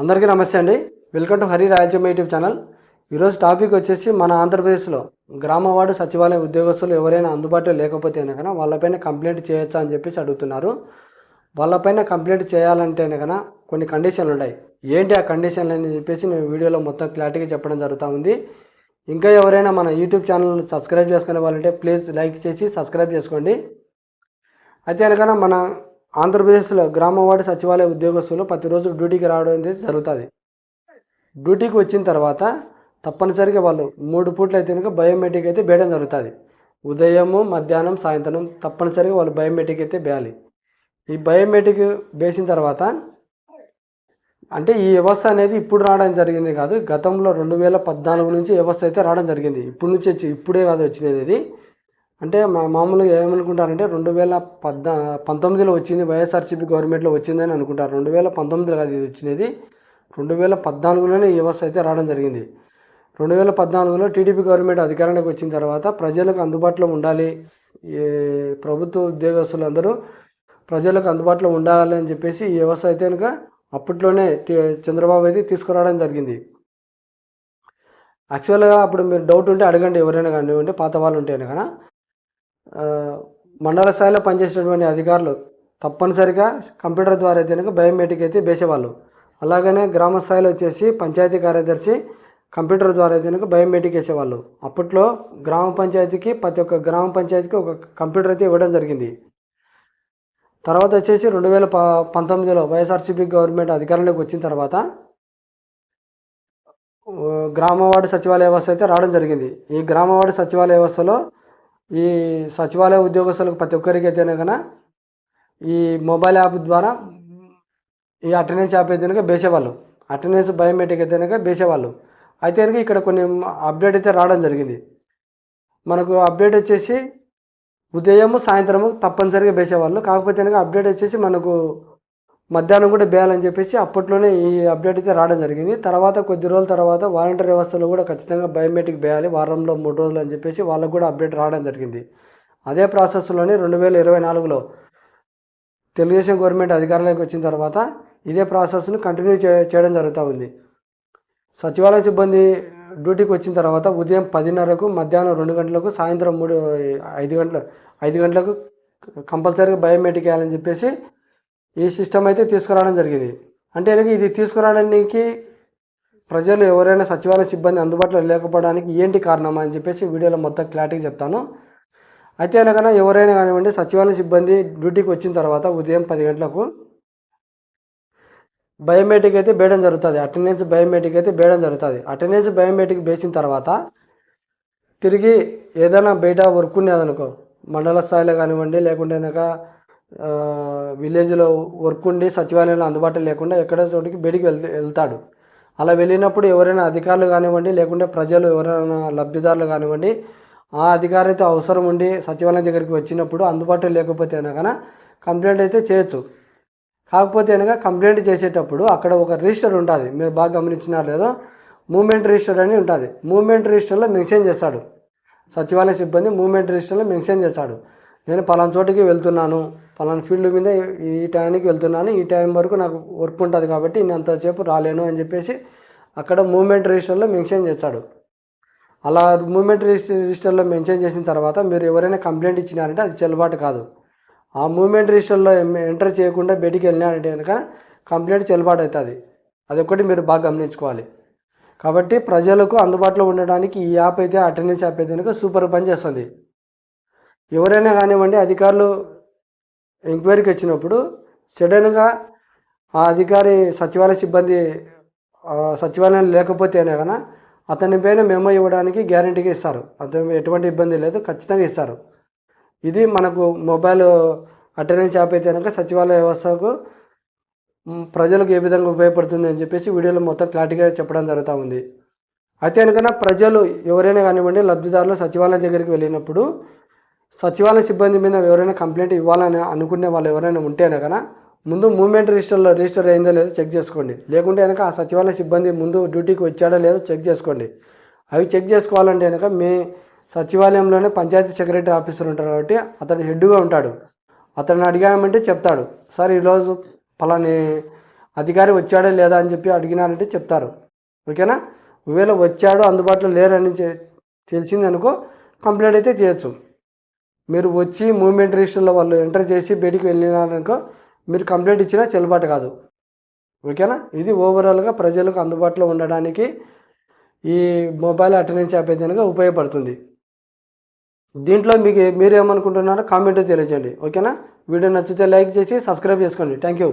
అందరికీ నమస్తే అండి. Welcome to Hari Rayalaseema YouTube channel. ఈరోజు టాపిక్ వచ్చేసి మన ఆంధ్రప్రదేశ్లో గ్రామ వార్డు సచివాలయ ఉద్యోగస్తులు ఎవరైనా అందుబాటులో లేకపోతే కనుక వాళ్ళపైన కంప్లైంట్ చేయొచ్చా అని చెప్పేసి అడుగుతున్నారు. వాళ్ళపైన కంప్లైంట్ చేయాలంటే కనుక కొన్ని కండిషన్లు ఉన్నాయి ఏంటి ఆ కండిషన్లు అని చెప్పేసి నేను వీడియోలో మొత్తం క్లారిటీగా చెప్పడం జరుగుతూ ఉంది. ఇంకా ఎవరైనా మన యూట్యూబ్ ఛానల్ని సబ్స్క్రైబ్ చేసుకునే వాళ్ళంటే ప్లీజ్ లైక్ చేసి సబ్స్క్రైబ్ చేసుకోండి. అయితే కనుక మన ఆంధ్రప్రదేశ్లో గ్రామవాడి సచివాలయ ఉద్యోగస్తులు ప్రతిరోజు డ్యూటీకి రావడం అనేది జరుగుతుంది. డ్యూటీకి వచ్చిన తర్వాత తప్పనిసరిగా వాళ్ళు మూడు పూట్లు అయితే కనుక బయోమెట్రిక్ అయితే వేయడం జరుగుతుంది. ఉదయము మధ్యాహ్నం సాయంత్రం తప్పనిసరిగా వాళ్ళు బయోమెట్రిక్ అయితే వేయాలి ఈ బయోమెట్రిక్ వేసిన తర్వాత అంటే ఈ వ్యవస్థ అనేది ఇప్పుడు రావడం జరిగింది కాదు గతంలో రెండు వేల పద్నాలుగు నుంచి వ్యవస్థ అయితే రావడం జరిగింది. ఇప్పుడు నుంచి వచ్చి ఇప్పుడే కాదు వచ్చినది ఇది అంటే మా మామూలుగా ఏమనుకుంటారంటే రెండు వేల పద్నా పంతొమ్మిదిలో వచ్చింది వైఎస్ఆర్సీపీ గవర్నమెంట్లో వచ్చిందని అనుకుంటారు. రెండు వేల పంతొమ్మిదిలో కాదు ఇది వచ్చినది. రెండు వేల పద్నాలుగులోనే ఈ వ్యవస్థ అయితే రావడం జరిగింది. రెండు వేల పద్నాలుగులో టీడీపీ గవర్నమెంట్ అధికారంలోకి వచ్చిన తర్వాత ప్రజలకు అందుబాటులో ఉండాలి. ఈ ప్రభుత్వ ఉద్యోగస్తులందరూ ప్రజలకు అందుబాటులో ఉండాలి అని చెప్పేసి ఈ వ్యవస్థ అయితే కనుక అప్పట్లోనే చంద్రబాబు అయితే తీసుకురావడం జరిగింది. యాక్చువల్గా అప్పుడు మీరు డౌట్ ఉంటే అడగండి ఎవరైనా కానివ్వండి పాత వాళ్ళు ఉంటేనే కానీ మండల స్థాయిలో పనిచేసేటువంటి అధికారులు తప్పనిసరిగా కంప్యూటర్ ద్వారా అయితే కనుక బయోమెట్రిక్ అయితే వేసేవాళ్ళు. అలాగనే గ్రామ స్థాయిలో వచ్చేసి పంచాయతీ కార్యదర్శి కంప్యూటర్ ద్వారా అయితే కనుక బయోమెట్రిక్ వేసేవాళ్ళు. అప్పట్లో గ్రామ పంచాయతీకి ప్రతి ఒక్క గ్రామ పంచాయతీకి ఒక కంప్యూటర్ అయితే ఇవ్వడం జరిగింది. తర్వాత వచ్చేసి రెండు వేల ప పంతొమ్మిదిలో వైఎస్ఆర్సీపీ గవర్నమెంట్ అధికారంలోకి వచ్చిన తర్వాత గ్రామవాడి సచివాలయ వ్యవస్థ అయితే రావడం జరిగింది. ఈ గ్రామవాడి సచివాలయ వ్యవస్థలో ఈ సచివాలయ ఉద్యోగస్తులకు ప్రతి ఒక్కరికి అయితే కనుక ఈ మొబైల్ యాప్ ద్వారా ఈ అటెండెన్స్ యాప్ అయితే కనుక వేసేవాళ్ళు అటెండెన్స్ బయోమెట్రిక్ అయితే కనుక వేసేవాళ్ళు అయితే కనుక ఇక్కడ కొన్ని అప్డేట్ అయితే రావడం జరిగింది. మనకు అప్డేట్ వచ్చేసి ఉదయం సాయంత్రము తప్పనిసరిగా వేసేవాళ్ళు కాకపోతే కనుక అప్డేట్ వచ్చేసి మనకు మధ్యాహ్నం కూడా వేయాలని చెప్పేసి అప్పట్లోనే ఈ అప్డేట్ అయితే రావడం జరిగింది. తర్వాత కొద్ది రోజుల తర్వాత వాలంటీర్ వ్యవస్థలో కూడా ఖచ్చితంగా బయోమెట్రిక్ వేయాలి వారంలో మూడు రోజులు అని చెప్పేసి వాళ్ళకు కూడా అప్డేట్ రావడం జరిగింది. అదే ప్రాసెస్లోనే రెండు వేల ఇరవై నాలుగులో తెలుగుదేశం గవర్నమెంట్ అధికారంలోకి వచ్చిన తర్వాత ఇదే ప్రాసెస్ను కంటిన్యూ చే చేయడం జరుగుతూ ఉంది. సచివాలయ సిబ్బంది డ్యూటీకి వచ్చిన తర్వాత ఉదయం పదిన్నరకు మధ్యాహ్నం రెండు గంటలకు సాయంత్రం మూడు ఐదు గంటల ఐదు గంటలకు కంపల్సరీగా బయోమెట్రిక్ వేయాలని చెప్పేసి ఈ సిస్టమ్ అయితే తీసుకురావడం జరిగింది. అంటే ఇది తీసుకురావడానికి ప్రజలు ఎవరైనా సచివాలయ సిబ్బంది అందుబాటులో లేకపోవడానికి ఏంటి కారణమా అని చెప్పేసి వీడియోలో మొత్తం క్లారిటీ చెప్తాను. అయితే అనగా ఎవరైనా కానివ్వండి సచివాలయ సిబ్బంది డ్యూటీకి వచ్చిన తర్వాత ఉదయం పది గంటలకు బయోమెట్రిక్ అయితే వేయడం జరుగుతుంది. అటెండెన్స్ బయోమెట్రిక్ అయితే వేయడం జరుగుతుంది. అటెండెన్స్ బయోమెట్రిక్ వేసిన తర్వాత తిరిగి ఏదైనా బయట వర్క్ ఉండేదనుకో మండల స్థాయిలో కానివ్వండి లేకుంటే కనుక విలేజ్లో వర్క్ ఉండి సచివాలయంలో అందుబాటులో లేకుండా ఎక్కడో చోటికి బయటికి వెళ్ వెళ్తాడు. అలా వెళ్ళినప్పుడు ఎవరైనా అధికారులు కానివ్వండి లేకుంటే ప్రజలు ఎవరైనా లబ్ధిదారులు కానివ్వండి ఆ అధికారితో అవసరం ఉండి సచివాలయం దగ్గరికి వచ్చినప్పుడు అందుబాటులో లేకపోతే అనగా కంప్లైంట్ అయితే చేయొచ్చు. కాకపోతే అనగా కంప్లైంట్ చేసేటప్పుడు అక్కడ ఒక రిజిస్టర్ ఉంటుంది. మీరు బాగా గమనించినారు లేదో మూమెంట్ రిజిస్టర్ అని ఉంటుంది. మూమెంట్ రిజిస్టర్లో మెన్షన్ చేస్తాడు. సచివాలయ సిబ్బంది మూమెంట్ రిజిస్టర్లో మెన్షన్ చేస్తాడు. నేను పలానా చోటికి వెళ్తున్నాను పలానా ఫీల్డ్ మీద ఈ టైంకి వెళ్తున్నాను ఈ టైం వరకు నాకు వర్క్ ఉంటుంది కాబట్టి నేను అంతసేపు రాలేను అని చెప్పేసి అక్కడ మూమెంట్ రిజిస్టర్లో మెన్షన్ చేస్తాడు అలా మూమెంట్ రిజిస్టర్ రిజిస్టర్లో మెన్షన్ చేసిన తర్వాత మీరు ఎవరైనా కంప్లైంట్ ఇచ్చినారంటే అది చెల్లుబాటు కాదు. ఆ మూమెంట్ రిజిస్టర్లో ఎంటర్ చేయకుండా బయటికి వెళ్ళినారంటే కనుక కంప్లైంట్ చెల్లుబాటు అవుతుంది. అదొకటి మీరు బాగా గమనించుకోవాలి. కాబట్టి ప్రజలకు అందుబాటులో ఉండడానికి ఈ యాప్ అయితే అటెండెన్స్ యాప్ అయితే కనుక సూపర్ పని చేస్తుంది. ఎవరైనా కానివ్వండి అధికారులు ఎంక్వైరీకి వచ్చినప్పుడు సడన్గా ఆ అధికారి సచివాలయ సిబ్బంది సచివాలయం లేకపోతే కనుక అతని పైన మెమో ఇవ్వడానికి గ్యారంటీగా ఇస్తారు. అతను ఎటువంటి ఇబ్బంది లేదు ఖచ్చితంగా ఇస్తారు. ఇది మనకు మొబైల్ అటెండెన్స్ యాప్ అయితే కనుక సచివాలయ వ్యవస్థకు ప్రజలకు ఏ విధంగా ఉపయోగపడుతుంది అని చెప్పేసి వీడియోలో మొత్తం క్లారిటీగా చెప్పడం జరుగుతూ ఉంది. అయితే కనుక ప్రజలు ఎవరైనా కానివ్వండి లబ్ధిదారులు సచివాలయం దగ్గరికి వెళ్ళినప్పుడు సచివాలయ సిబ్బంది మీద ఎవరైనా కంప్లైంట్ ఇవ్వాలని అనుకునే వాళ్ళు ఎవరైనా ఉంటే కనుక ముందు మూమెంట్ రిజిస్టర్లో రిజిస్టర్ అయిందో లేదో చెక్ చేసుకోండి. లేకుంటే కనుక ఆ సచివాలయ సిబ్బంది ముందు డ్యూటీకి వచ్చాడో లేదో చెక్ చేసుకోండి. అవి చెక్ చేసుకోవాలంటే కనుక మీ సచివాలయంలోనే పంచాయతీ సెక్రటరీ ఆఫీసర్ ఉంటారు కాబట్టి అతను హెడ్గా ఉంటాడు. అతన్ని అడిగామంటే చెప్తాడు. సార్ ఈరోజు పలాని అధికారి వచ్చాడో లేదా అని చెప్పి అడిగినారంటే చెప్తారు. ఓకేనా? ఒకవేళ వచ్చాడు అందుబాటులో లేరని తెలిసిందనుకో తెలిసింది అనుకో కంప్లైంట్ అయితే చేయొచ్చు. మీరు వచ్చి మూమెంట్ రిజిస్టర్లో వాళ్ళు ఎంటర్ చేసి బయటికి వెళ్ళినారనుకో మీరు కంప్లైంట్ ఇచ్చినా చెల్లుబాటు కాదు. ఓకేనా? ఇది ఓవరాల్గా ప్రజలకు అందుబాటులో ఉండడానికి ఈ మొబైల్ అటెండెన్స్ యాప్ అయితే ఉపయోగపడుతుంది. దీంట్లో మీకు మీరు ఏమనుకుంటున్నారో కామెంట్ తెలియజేయండి. ఓకేనా? వీడియో నచ్చితే లైక్ చేసి సబ్స్క్రైబ్ చేసుకోండి. Thank you.